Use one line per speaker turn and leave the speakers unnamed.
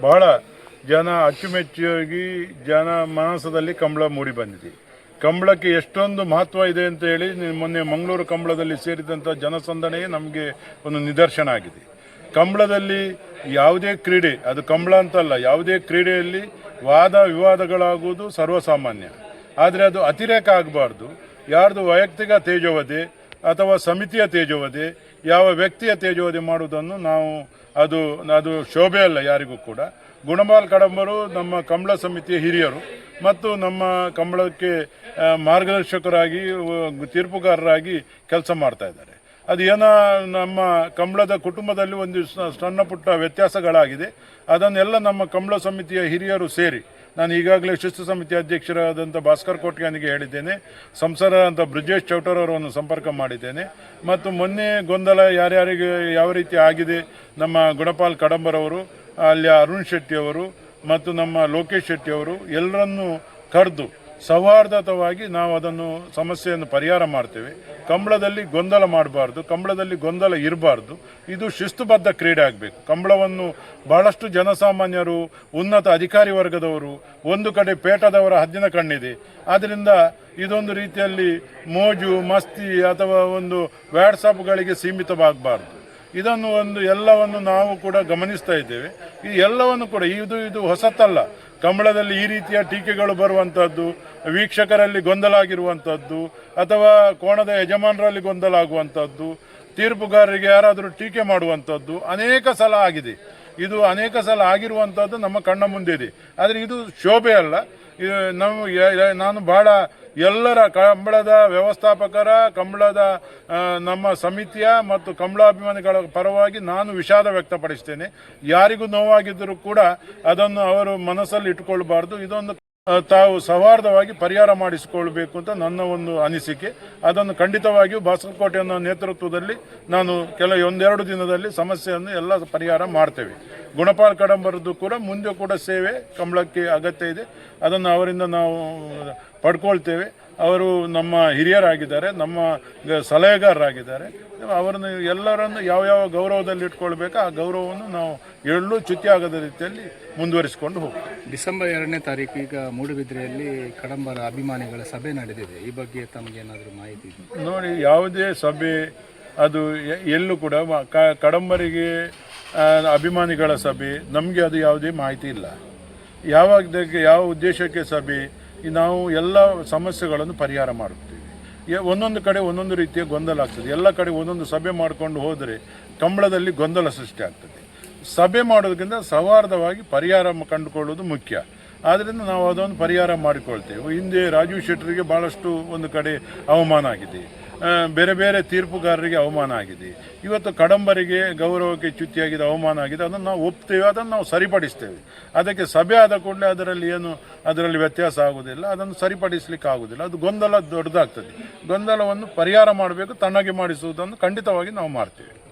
ಬಹಳ ಜನ ಅಚ್ಚುಮೆಚ್ಚಾಗಿ ಜನ ಮಾನಸದಲ್ಲಿ ಕಂಬಳ ಮೂಡಿ ಬಂದಿದೆ. ಕಂಬಳಕ್ಕೆ ಎಷ್ಟೊಂದು ಮಹತ್ವ ಇದೆ ಅಂತ ಹೇಳಿ ಮೊನ್ನೆ ಮಂಗಳೂರು ಕಂಬಳದಲ್ಲಿ ಸೇರಿದಂಥ ಜನಸಂದಣೆಯೇ ನಮಗೆ ಒಂದು ನಿದರ್ಶನ ಆಗಿದೆ. ಕಂಬಳದಲ್ಲಿ ಯಾವುದೇ ಕ್ರೀಡೆ, ಅದು ಕಂಬಳ ಅಂತಲ್ಲ, ಯಾವುದೇ ಕ್ರೀಡೆಯಲ್ಲಿ ವಾದ ವಿವಾದಗಳಾಗುವುದು ಸರ್ವಸಾಮಾನ್ಯ. ಆದರೆ ಅದು ಅತಿರೇಕ ಆಗಬಾರ್ದು. ಯಾರ್ದು ವೈಯಕ್ತಿಕ ತೇಜೋವಧೆ ಅಥವಾ ಸಮಿತಿಯ ತೇಜೋವಧೆ ಯಾವ ವ್ಯಕ್ತಿಯ ತೇಜೋವಧಿ ಮಾಡುವುದನ್ನು ನಾವು ಅದು ಅದು ಶೋಭೆ ಅಲ್ಲ ಯಾರಿಗೂ ಕೂಡ. ಗುಣಮಾಲ್ ಕಡಂಬರು ನಮ್ಮ ಕಂಬಳ ಸಮಿತಿಯ ಹಿರಿಯರು ಮತ್ತು ನಮ್ಮ ಕಂಬಳಕ್ಕೆ ಮಾರ್ಗದರ್ಶಕರಾಗಿ ತೀರ್ಪುಗಾರರಾಗಿ ಕೆಲಸ ಮಾಡ್ತಾ ಇದ್ದಾರೆ. ಅದು ಏನೋ ನಮ್ಮ ಕಂಬಳದ ಕುಟುಂಬದಲ್ಲಿ ಒಂದು ಸಣ್ಣ ಪುಟ್ಟ ವ್ಯತ್ಯಾಸಗಳಾಗಿದೆ. ಅದನ್ನೆಲ್ಲ ನಮ್ಮ ಕಂಬಳ ಸಮಿತಿಯ ಹಿರಿಯರು ಸೇರಿ ನಾನು ಈಗಾಗಲೇ ಶಿಸ್ತು ಸಮಿತಿ ಅಧ್ಯಕ್ಷರಾದಂಥ ಭಾಸ್ಕರ್ ಕೋಟ್ಗಾನಿಗೆ ಹೇಳಿದ್ದೇನೆ. ಸಂಸಾರ ಅಂತ ಬ್ರಿಜೇಶ್ ಚೌಟರ್ ಅವರನ್ನು ಸಂಪರ್ಕ ಮಾಡಿದ್ದೇನೆ. ಮತ್ತು ಮೊನ್ನೆ ಗೊಂದಲ ಯಾರ್ಯಾರಿಗೆ ಯಾವ ರೀತಿ ಆಗಿದೆ, ನಮ್ಮ ಗುಣಪಾಲ್ ಕಡಂಬರವರು ಅಲ್ಲಿ ಅರುಣ್ ಶೆಟ್ಟಿ ಅವರು, ಮತ್ತು ನಮ್ಮ ಲೋಕೇಶ್ ಶೆಟ್ಟಿ ಅವರು, ಎಲ್ಲರನ್ನೂ ಕರೆದು ಸೌಹಾರ್ದತವಾಗಿ ನಾವು ಅದನ್ನು ಸಮಸ್ಯೆಯನ್ನು ಪರಿಹಾರ ಮಾಡ್ತೇವೆ. ಕಂಬಳದಲ್ಲಿ ಗೊಂದಲ ಮಾಡಬಾರ್ದು, ಕಂಬಳದಲ್ಲಿ ಗೊಂದಲ ಇರಬಾರ್ದು. ಇದು ಶಿಸ್ತುಬದ್ಧ ಕ್ರೀಡೆ ಆಗಬೇಕು. ಕಂಬಳವನ್ನು ಬಹಳಷ್ಟು ಜನಸಾಮಾನ್ಯರು, ಉನ್ನತ ಅಧಿಕಾರಿ ವರ್ಗದವರು, ಒಂದು ಕಡೆ ಪೇಟದವರ ಹದ್ದಿನ ಕಣ್ಣಿದೆ. ಆದ್ದರಿಂದ ಇದೊಂದು ರೀತಿಯಲ್ಲಿ ಮೋಜು, ಮಸ್ತಿ ಅಥವಾ ಒಂದು ವ್ಯಾಟ್ಸಪ್ಗಳಿಗೆ ಸೀಮಿತವಾಗಬಾರ್ದು. ಇದನ್ನು ಒಂದು ಎಲ್ಲವನ್ನು ನಾವು ಕೂಡ ಗಮನಿಸ್ತಾ ಇದ್ದೇವೆ. ಈ ಎಲ್ಲವನ್ನು ಕೂಡ ಇದು ಇದು ಹೊಸತಲ್ಲ. ಕಂಬಳದಲ್ಲಿ ಈ ರೀತಿಯ ಟೀಕೆಗಳು ಬರುವಂಥದ್ದು ವೀಕ್ಷಕರಲ್ಲಿ ಗೊಂದಲ ಆಗಿರುವಂಥದ್ದು ಅಥವಾ ಕೋಣದ ಯಜಮಾನರಲ್ಲಿ ಗೊಂದಲ ಆಗುವಂಥದ್ದು ತೀರ್ಪುಗಾರರಿಗೆ ಯಾರಾದರೂ ಟೀಕೆ ಮಾಡುವಂಥದ್ದು ಅನೇಕ ಸಲ ಆಗಿದೆ. ಇದು ಅನೇಕ ಸಲ ಆಗಿರುವಂಥದ್ದು ನಮ್ಮ ಕಣ್ಣ ಮುಂದೆ ಇದೆ. ಆದರೆ ಇದು ಶೋಭೆ ಅಲ್ಲ. ನಾವು ನಾನು ಬಹಳ ಎಲ್ಲರ ಕಂಬಳದ ವ್ಯವಸ್ಥಾಪಕರ, ಕಂಬಳದ ನಮ್ಮ ಸಮಿತಿಯ ಮತ್ತು ಕಂಬಳಾಭಿಮಾನಿಗಳ ಪರವಾಗಿ ನಾನು ವಿಷಾದ ವ್ಯಕ್ತಪಡಿಸ್ತೇನೆ. ಯಾರಿಗೂ ನೋವಾಗಿದ್ದರೂ ಕೂಡ ಅದನ್ನು ಅವರು ಮನಸ್ಸಲ್ಲಿ ಇಟ್ಟುಕೊಳ್ಬಾರ್ದು. ಇದೊಂದು ತಾವು ಸೌಹಾರ್ದವಾಗಿ ಪರಿಹಾರ ಮಾಡಿಸಿಕೊಳ್ಬೇಕು ಅಂತ ನನ್ನ ಒಂದು ಅನಿಸಿಕೆ. ಅದನ್ನು ಖಂಡಿತವಾಗಿಯೂ ಬಾಸಲಕೋಟೆಯನ್ನು ನೇತೃತ್ವದಲ್ಲಿ ನಾನು ಕೆಲ ಒಂದೆರಡು ದಿನದಲ್ಲಿ ಸಮಸ್ಯೆಯನ್ನು ಎಲ್ಲ ಪರಿಹಾರ ಮಾಡ್ತೇವೆ. ಗುಣಪಾಲ್ ಕಡಂಬರದ್ದು ಕೂಡ ಮುಂದೆ ಕೂಡ ಸೇವೆ ಕಂಬಳಕ್ಕೆ ಅಗತ್ಯ ಇದೆ. ಅದನ್ನು ಅವರಿಂದ ನಾವು ಪಡ್ಕೊಳ್ತೇವೆ. ಅವರು ನಮ್ಮ ಹಿರಿಯರಾಗಿದ್ದಾರೆ, ನಮ್ಮ ಸಲಹೆಗಾರರಾಗಿದ್ದಾರೆ. ಅವರನ್ನು ಎಲ್ಲರನ್ನು ಯಾವ ಯಾವ ಗೌರವದಲ್ಲಿ ಇಟ್ಕೊಳ್ಬೇಕು ಆ ಗೌರವವನ್ನು ನಾವು ಎಳ್ಳು ಚ್ಯುತಿಯಾಗದ ರೀತಿಯಲ್ಲಿ ಮುಂದುವರಿಸಿಕೊಂಡು ಹೋಗ್ತೀವಿ.
ಡಿಸೆಂಬರ್ ಎರಡನೇ ತಾರೀಕು ಈಗ ಮೂಡುಬಿದ್ರೆಯಲ್ಲಿ ಕಡಂಬರ ಅಭಿಮಾನಿಗಳ ಸಭೆ ನಡೆದಿದೆ. ಈ ಬಗ್ಗೆ ತಮಗೇನಾದರೂ ಮಾಹಿತಿ ಇದೆ?
ನೋಡಿ, ಯಾವುದೇ ಸಭೆ, ಅದು ಎಲ್ಲೂ ಕೂಡ ಕಡಂಬರಿಗೆ ಅಭಿಮಾನಿಗಳ ಸಭೆ, ನಮಗೆ ಅದು ಯಾವುದೇ ಮಾಹಿತಿ ಇಲ್ಲ. ಯಾವಾಗ ಯಾವ ಉದ್ದೇಶಕ್ಕೆ ಸಭೆ ನಾವು ಎಲ್ಲ ಸಮಸ್ಯೆಗಳನ್ನು ಪರಿಹಾರ ಮಾಡುತ್ತೇವೆ. ಒಂದೊಂದು ಕಡೆ ಒಂದೊಂದು ರೀತಿಯ ಗೊಂದಲ ಆಗ್ತದೆ. ಎಲ್ಲ ಕಡೆ ಒಂದೊಂದು ಸಭೆ ಮಾಡಿಕೊಂಡು ಹೋದರೆ, ಕಂಬಳದಲ್ಲಿ ಗೊಂದಲ ಸೃಷ್ಟಿ ಆಗ್ತದೆ. ಸಭೆ ಮಾಡೋದಕ್ಕಿಂತ ಸೌಹಾರ್ದವಾಗಿ ಪರಿಹಾರ ಕಂಡುಕೊಳ್ಳೋದು ಮುಖ್ಯ. ಆದ್ದರಿಂದ ನಾವು ಅದೊಂದು ಪರಿಹಾರ ಮಾಡಿಕೊಳ್ತೇವೆ. ಹಿಂದೆ ರಾಜೀವ್ ಶೆಟ್ಟರಿಗೆ ಭಾಳಷ್ಟು ಒಂದು ಕಡೆ ಅವಮಾನ ಆಗಿದೆ. ಬೇರೆ ಬೇರೆ ತೀರ್ಪುಗಾರರಿಗೆ ಅವಮಾನ ಆಗಿದೆ. ಇವತ್ತು ಕಡಂಬರಿಗೆ ಗೌರವಕ್ಕೆ ಚ್ಯುತಿಯಾಗಿದೆ ಅವಮಾನ ಆಗಿದೆ. ಅದನ್ನು ನಾವು ಒಪ್ತೇವೆ, ಅದನ್ನು ನಾವು ಸರಿಪಡಿಸ್ತೇವೆ. ಅದಕ್ಕೆ ಸಭೆ ಆದ ಕೂಡಲೇ ಅದರಲ್ಲಿ ಏನು, ಅದರಲ್ಲಿ ವ್ಯತ್ಯಾಸ ಆಗುವುದಿಲ್ಲ. ಅದನ್ನು ಸರಿಪಡಿಸಲಿಕ್ಕೆ ಆಗುವುದಿಲ್ಲ. ಅದು ಗೊಂದಲ ದೊಡ್ಡದಾಗ್ತದೆ. ಗೊಂದಲವನ್ನು ಪರಿಹಾರ ಮಾಡಬೇಕು, ತಣ್ಣಗೆ ಮಾಡಿಸುವುದನ್ನು ಖಂಡಿತವಾಗಿ ನಾವು ಮಾಡ್ತೇವೆ.